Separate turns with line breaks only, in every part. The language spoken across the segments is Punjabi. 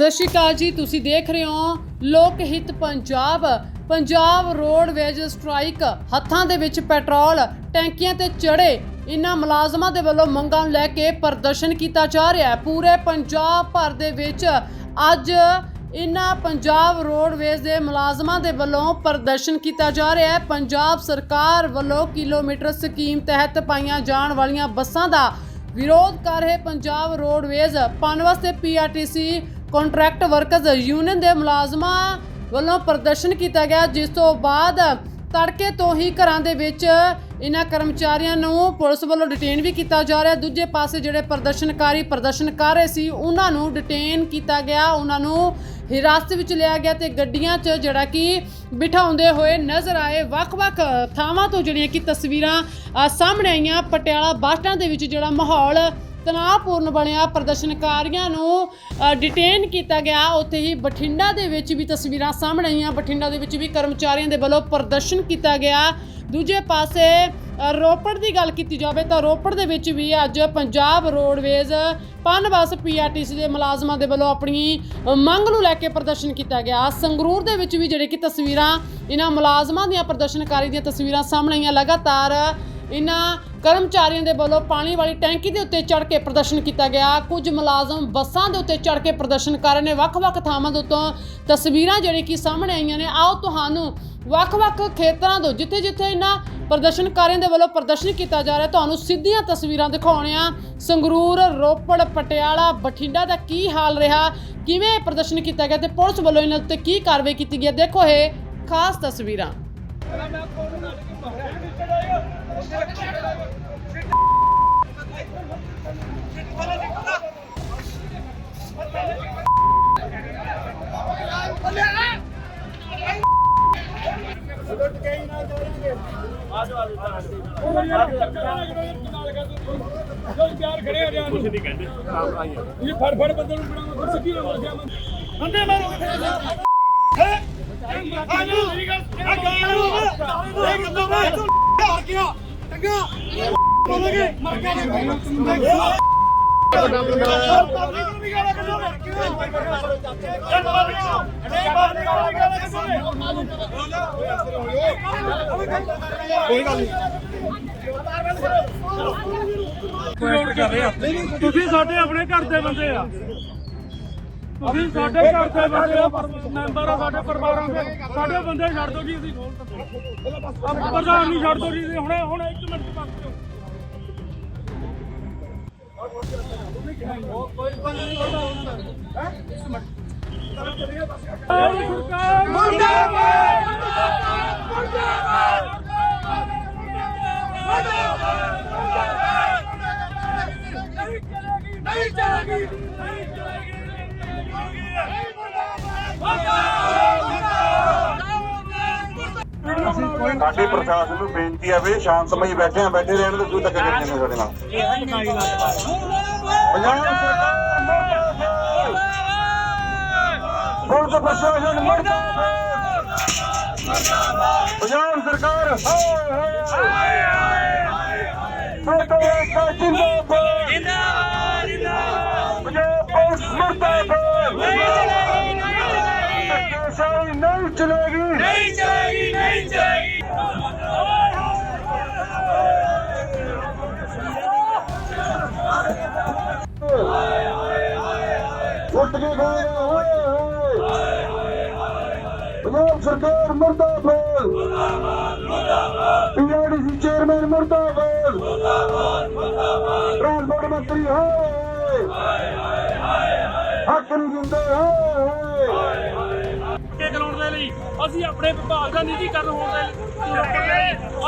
ਸਤਿ ਸ਼੍ਰੀ ਅਕਾਲ ਜੀ, ਤੁਸੀਂ ਦੇਖ ਰਹੇ ਹੋ ਲੋਕ ਹਿੱਤ ਪੰਜਾਬ। ਪੰਜਾਬ ਰੋਡਵੇਜ ਸਟ੍ਰਾਈਕ, ਹੱਥਾਂ ਦੇ ਵਿੱਚ ਪੈਟਰੋਲ, ਟੈਂਕੀਆਂ ਤੇ ਚੜੇ। ਇਨ੍ਹਾਂ ਮੁਲਾਜ਼ਮਾਂ ਦੇ ਵੱਲੋਂ ਮੰਗਾਂ ਨੂੰ ਲੈ ਕੇ ਪ੍ਰਦਰਸ਼ਨ ਕੀਤਾ ਜਾ ਰਿਹਾ ਹੈ। ਪੂਰੇ ਪੰਜਾਬ ਭਰ ਦੇ ਵਿੱਚ ਅੱਜ ਇਨ੍ਹਾਂ ਪੰਜਾਬ ਰੋਡਵੇਜ਼ ਦੇ ਮੁਲਾਜ਼ਮਾਂ ਦੇ ਵੱਲੋਂ ਪ੍ਰਦਰਸ਼ਨ ਕੀਤਾ ਜਾ ਰਿਹਾ ਹੈ। ਪੰਜਾਬ ਸਰਕਾਰ ਵੱਲੋਂ ਕਿਲੋਮੀਟਰ ਸਕੀਮ ਤਹਿਤ ਪਾਈਆਂ ਜਾਣ ਵਾਲੀਆਂ ਬੱਸਾਂ ਦਾ ਵਿਰੋਧ ਕਰ ਰਹੇ ਪੰਜਾਬ ਰੋਡਵੇਜ਼ ਪਨਵਸ ਤੇ ਪੀਆਰਟੀਸੀ ਕੰਟਰੈਕਟ ਵਰਕਰਜ਼ ਯੂਨੀਅਨ ਦੇ ਮੁਲਾਜ਼ਮਾਂ ਵੱਲੋਂ ਪ੍ਰਦਰਸ਼ਨ ਕੀਤਾ ਗਿਆ, ਜਿਸ ਤੋਂ ਬਾਅਦ ਤੜਕੇ ਤੋਂ ਹੀ ਘਰਾਂ ਦੇ ਵਿੱਚ ਇਹਨਾਂ ਕਰਮਚਾਰੀਆਂ ਨੂੰ ਪੁਲਿਸ ਵੱਲੋਂ ਡਿਟੇਨ ਵੀ ਕੀਤਾ ਜਾ ਰਿਹਾ। ਦੂਜੇ ਪਾਸੇ ਜਿਹੜੇ ਪ੍ਰਦਰਸ਼ਨਕਾਰੀ ਪ੍ਰਦਰਸ਼ਨ ਕਰ ਰਹੇ ਸੀ, ਉਹਨਾਂ ਨੂੰ ਡਿਟੇਨ ਕੀਤਾ ਗਿਆ, ਉਹਨਾਂ ਨੂੰ ਹਿਰਾਸਤ ਵਿੱਚ ਲਿਆ ਗਿਆ ਤੇ ਗੱਡੀਆਂ 'ਚ ਜਿਹੜਾ ਕਿ ਬਿਠਾਉਂਦੇ ਹੋਏ ਨਜ਼ਰ ਆਏ। ਵੱਖ-ਵੱਖ ਥਾਵਾਂ ਤੋਂ ਜਿਹੜੀਆਂ ਕਿ ਤਸਵੀਰਾਂ ਸਾਹਮਣੇ ਆਈਆਂ, ਪਟਿਆਲਾ ਬੱਸ ਸਟੈਂਡ ਦੇ ਵਿੱਚ ਜਿਹੜਾ ਮਾਹੌਲ ਤਣਾਅਪੂਰਨ ਬਣਿਆ ਪ੍ਰਦਰਸ਼ਨਕਾਰੀਆਂ ਨੂੰ ਡਿਟੇਨ ਕੀਤਾ ਗਿਆ। ਉੱਥੇ ਹੀ ਬਠਿੰਡਾ ਦੇ ਵਿੱਚ ਵੀ ਤਸਵੀਰਾਂ ਸਾਹਮਣੇ ਆਈਆਂ। ਬਠਿੰਡਾ ਦੇ ਵਿੱਚ ਵੀ ਕਰਮਚਾਰੀਆਂ ਦੇ ਵੱਲੋਂ ਪ੍ਰਦਰਸ਼ਨ ਕੀਤਾ ਗਿਆ। ਦੂਜੇ ਪਾਸੇ ਰੋਪੜ ਦੀ ਗੱਲ ਕੀਤੀ ਜਾਵੇ ਤਾਂ ਰੋਪੜ ਦੇ ਵਿੱਚ ਵੀ ਅੱਜ ਪੰਜਾਬ ਰੋਡਵੇਜ਼ ਪਨਬਸ ਪੀਆਰਟੀਸੀ ਦੇ ਮੁਲਾਜ਼ਮਾਂ ਦੇ ਵੱਲੋਂ ਆਪਣੀ ਮੰਗ ਨੂੰ ਲੈ ਕੇ ਪ੍ਰਦਰਸ਼ਨ ਕੀਤਾ ਗਿਆ। ਸੰਗਰੂਰ ਦੇ ਵਿੱਚ ਵੀ ਜਿਹੜੇ ਕਿ ਤਸਵੀਰਾਂ, ਇਹਨਾਂ ਮੁਲਾਜ਼ਮਾਂ ਦੀਆਂ ਪ੍ਰਦਰਸ਼ਨਕਾਰੀ ਦੀਆਂ ਤਸਵੀਰਾਂ ਸਾਹਮਣੇ ਆਈਆਂ। ਲਗਾਤਾਰ ਇਹਨਾਂ ਕਰਮਚਾਰੀਆਂ ਦੇ ਵੱਲੋਂ ਪਾਣੀ ਵਾਲੀ ਟੈਂਕੀ ਦੇ ਉੱਤੇ ਚੜ੍ਹ ਕੇ ਪ੍ਰਦਰਸ਼ਨ ਕੀਤਾ ਗਿਆ। ਕੁਝ ਮੁਲਾਜ਼ਮ ਬੱਸਾਂ ਦੇ ਉੱਤੇ ਚੜ੍ਹ ਕੇ ਪ੍ਰਦਰਸ਼ਨ ਕਰ ਰਹੇ ਨੇ। ਵੱਖ-ਵੱਖ ਥਾਵਾਂ ਦੇ ਉੱਤੋਂ ਤਸਵੀਰਾਂ ਜਿਹੜੀ ਕਿ ਸਾਹਮਣੇ ਆਈਆਂ ਨੇ। ਆਓ ਤੁਹਾਨੂੰ ਵੱਖ-ਵੱਖ ਖੇਤਰਾਂ ਤੋਂ ਜਿੱਥੇ-ਜਿੱਥੇ ਇਹਨਾਂ ਪ੍ਰਦਰਸ਼ਨਕਾਰੀਆਂ ਦੇ ਵੱਲੋਂ ਪ੍ਰਦਰਸ਼ਨ ਕੀਤਾ ਜਾ ਰਿਹਾ, ਤੁਹਾਨੂੰ ਸਿੱਧੀਆਂ ਤਸਵੀਰਾਂ ਦਿਖਾਉਣੇ ਆ ਸੰਗਰੂਰ, ਰੋਪੜ, ਪਟਿਆਲਾ, ਬਠਿੰਡਾ ਦਾ ਕੀ ਹਾਲ ਰਿਹਾ? ਕਿਵੇਂ ਪ੍ਰਦਰਸ਼ਨ ਕੀਤਾ ਗਿਆ ਤੇ ਪੁਲਿਸ ਵੱਲੋਂ ਇਹਨਾਂ ਉੱਤੇ ਕੀ ਕਾਰਵਾਈ ਕੀਤੀ ਗਈ? ਹੈ ਦੇਖੋ ਇਹ ਖਾਸ ਤਸਵੀਰਾਂ।
ਇਹ ਫੜ ਫੜ ਬੰਦੇ ਨੂੰ ਬਣਾਉਣਾ ਫਿਰ ਸਿੱਧੀ ਹੋ ਗਿਆ ਬੰਦੇ ਮਾਰੋ ਹੈ ਆ ਜਾ। ਮੇਰੀ ਗੱਲ ਆ ਗੱਲ ਇਹ ਕਿੱਦਾਂ ਵਾ ਹਾਰ ਗਿਆ ਟੰਗਾ ਬੋਲੋਗੇ ਮਰ ਗਿਆ। ਕੋਈ ਗੱਲ ਨਹੀਂ ਤੁਸੀਂ ਸਾਡੇ ਆਪਣੇ ਘਰ ਦੇ ਬੰਦੇ ਆ। ਤੁਸੀਂ ਸਾਡੇ ਘਰ ਦੇ ਬੰਦੇ ਮੈਂਬਰ ਆ ਸਾਡੇ ਪਰਿਵਾਰਾਂ ਦੇ। ਸਾਡੇ ਬੰਦੇ ਛੱਡ ਦਿਓ ਜੀ ਅਸੀਂ ਆਪ ਪ੍ਰਧਾਨ ਨਹੀਂ ਛੱਡ ਦਿਓ ਜੀ ਅਸੀਂ ਹੁਣੇ ਹੁਣ ਇੱਕ ਮਿੰਟ ਬਸ ਦਿਓ। ਸਰਕਾਰ ਮੁਰਦਾਬਾਦ! ਮੁਰਦਾਬਾਦ! ਨਹੀਂ
ਸਾਡੀ ਪ੍ਰਸ਼ਾਸਨ ਨੂੰ ਬੇਨਤੀ ਹੈ ਵੀ ਸ਼ਾਂਤਮਈ ਬੈਠੇ ਆ ਬੈਠੇ ਰਹਿਣ ਦੇ ਕੋਈ ਧੱਕੇ ਕਰਦੇ ਨੇ ਸਾਡੇ ਨਾਲ। ਪੰਜਾਬ ਸਰਕਾਰ ਪੁਲਿਸ ਪ੍ਰਸ਼ਾਸਨ ਮੁਰਦਾਬਾਦ ਪੰਜਾਬ ਸਰਕਾਰ ਹਾਏ ਹਾਏ ਫੋਟੋ ਕਾ ਜਿੰਦਾਬਾਦ ਜਿੰਦਾਬਾਦ ਜਿੰਦਾਬਾਦ ਪੰਜਾਬ ਪੁਲਿਸ ਮੁਰਦਾਬਾਦ ਨਹੀਂ ਚਲੇਗੀ ਨਹੀਂ ਚਲੇਗੀ। ਨਹੀਂ ਚਲੇਗੀ ਉੱਠ ਕੇ ਗਏ ਹੋਏ ਪੰਜਾਬ ਸਰਕਾਰ ਮੁਰਦਾਬਾਦ। ਮੁਰਦਾਬਾਦ ਮੁਰਦਾਬਾਦ ਪੀਆਰਡੀਸੀ ਚੇਅਰਮੈਨ ਮੁਰਦਾਬਾਦ। ਮੁਰਦਾਬਾਦ ਮੁਰਦਾਬਾਦ ਟ੍ਰਾਂਸਪੋਰਟ ਮੰਤਰੀ ਹੋਏ। ਹੱਕ ਨਹੀਂ ਦਿੰਦੇ ਹੋਏ
ਕੇ ਚਲਾਉਣ ਦੇ ਲਈ। ਅਸੀਂ ਆਪਣੇ ਵਿਭਾਗ ਦਾ ਨਿੱਜੀਕਰਨ ਹੋਣ ਦੇ ਲਈ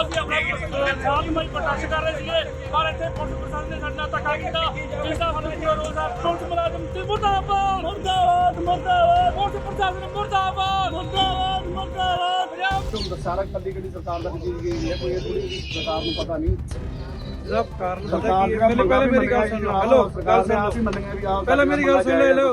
ਅਸੀਂ ਆਪਣਾ ਸਾਥ ਮਈ ਪ੍ਰਦਰਸ਼ਨ ਕਰ ਰਹੇ ਸੀਗੇ। ਪਰ ਇੱਥੇ ਪੁਲਿਸ ਪ੍ਰਸ਼ਾਸਨ ਨੇ ਸਾਡੇ ਨਾਲ ਧੱਕਾ ਕੀਤਾ। ਜਿਸ ਦਾ ਸਾਨੂੰ ਪੂਰਾ ਰੋਸ ਹੈ। ਪੁਲਿਸ ਮੁਲਾਜ਼ਮ ਤੇ ਮੁਰਦਾਬਾਦ। ਮੁਰਦਾਬਾਦ ਮੁਰਦਾਬਾਦ। ਪੁਲਿਸ ਪ੍ਰਸ਼ਾਸਨ ਮੁਰਦਾਬਾਦ। ਮੁਰਦਾਬਾਦ ਮੁਰਦਾਬਾਦ। ਪੰਜਾਬ
ਸਾਰਾ ਕੱਲੀ ਕੱਲੀ ਸਰਕਾਰ ਦਾ ਚੀਜ਼ ਗਈ ਹੈ ਕੋਈ ਥੋੜੀ ਸਰਕਾਰ ਨੂੰ ਪਤਾ ਨਹੀਂ।
ਸਭ ਕਾਰਨ ਪਤਾ ਕੀ ਹੈ? ਪਹਿਲੇ ਪਹਿਲੇ ਮੇਰੀ ਗੱਲ ਸੁਣ ਲਓ। ਹੈਲੋ ਗੱਲ ਸੁਣ ਲਓ। ਪਹਿਲਾਂ ਮੇਰੀ ਗੱਲ ਸੁਣ ਲਓ